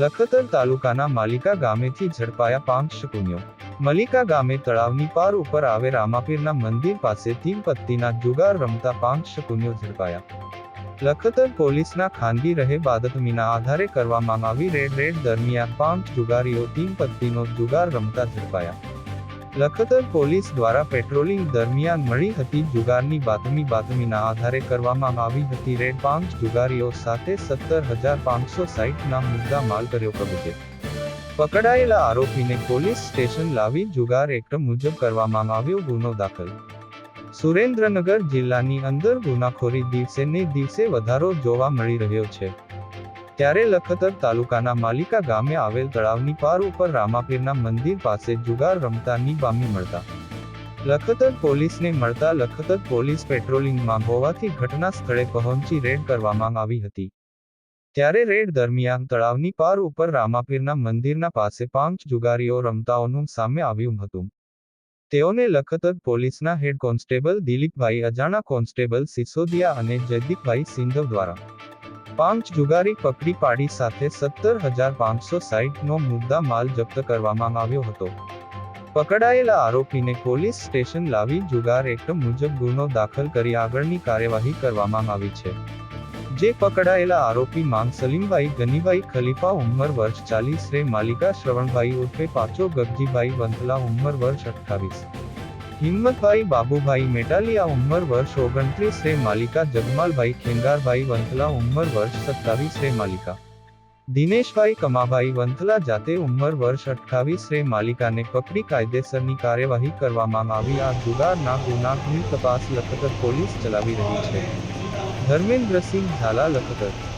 લખતર તાલુકાના માલિકા ગામેથી ઝડપાયા પાંચ શકુન્યો મલિકા ગામે તળાવની પાર ઉપર આવે રામાપીરના મંદિર પાસે તીન પત્તીના જુગાર રમતા પાંચ શકુન્યો ઝડપાયા. લખતર પોલીસના ખાનગી રહે બાદતમીના આધારે કરવામાં આવી રેડ રેડ દરમિયાન પાંચ જુગારીઓ તીન પત્તીનો જુગાર રમતા ઝડપાયા. લખતર પોલીસ દ્વારા પેટ્રોલિંગ દરમિયાન મળી હતી જુગારની બાતમી બાતમીના આધારે કરવામાં આવી હતી રેડ પાંચ જુગારીઓ સાથે સત્તર હજાર પાંચસો સાહીઠના મુદ્દા માલ કર્યો કબજે. પકડાયેલા આરોપીને પોલીસ સ્ટેશન લાવી જુગાર એક્ટ મુજબ કરવામાં આવ્યો ગુનો દાખલ. સુરેન્દ્રનગર જિલ્લાની અંદર ગુનાખોરી દિવસે ને દિવસે વધારો જોવા મળી રહ્યો છે. ત્યારે લખતર તાલુકાના માલિકા ગામે આવેલ તળાવની પાર ઉપર રામાપીરના મંદિર પાસે જુગાર રમતાની બામી મળતા. લખતર પોલીસને મળતા લખતર પોલીસ પેટ્રોલિંગમાં હોવાથી ઘટના સ્થળે પહોંચી રેડ કરવામાં આવી હતી. ત્યારે રેડ દરમિયાન તળાવની પાર ઉપર રામાપીરના મંદિરના પાસે પાંચ જુગારીઓ રમતાઓનું સામે આવ્યું હતું. તેઓને લખતર પોલીસના head constable Dilipbhai Ajana, constable Sisodiya અને જયદીપભાઈ સિંધવ દ્વારા પાંચ જુગારી પકડી પાડી સાથે સત્તર હજાર પાંચસો સાહીઠનો મુદ્દા માલ જપ્ત કરવામાં આવ્યો હતો. પકડાયેલા આરોપીને પોલીસ સ્ટેશન લાવી જુગાર એક્ટ મુજબ ગુનો દાખલ કરી આગળની કાર્યવાહી કરવામાં આવી છે. જે પકડાયેલા આરોપી માંગ સલીમભાઈ ગનીભાઈ ખલીફા ઉંમર વર્ષ ચાલીસ, રે માલિકા શ્રવણભાઈ ઉર્ફે પાચો ગગજીભાઈ વંથલા ઉંમર વર્ષ અઠ્ઠાવીસ. હિંમતભાઈ બાબુભાઈ મેટાલિયા ઉંમર વર્ષ ઓગણત્રીસ રે માલિકા જગમાલભાઈ ખેંગારભાઈ વંથલા ઉંમર વર્ષ સત્તાવીસ રે માલિકા દિનેશભાઈ કમાભાઈ વંથલા જાતે ઉંમર વર્ષ અઠ્ઠાવીસ રે માલિકાને પકડી કાયદેસરની કાર્યવાહી કરવામાં આવી. આ જુગારના ગુનાની તપાસ લખતર પોલીસ ચલાવી રહી છે. ધર્મેન્દ્રસિંહ ઝાલા લખતર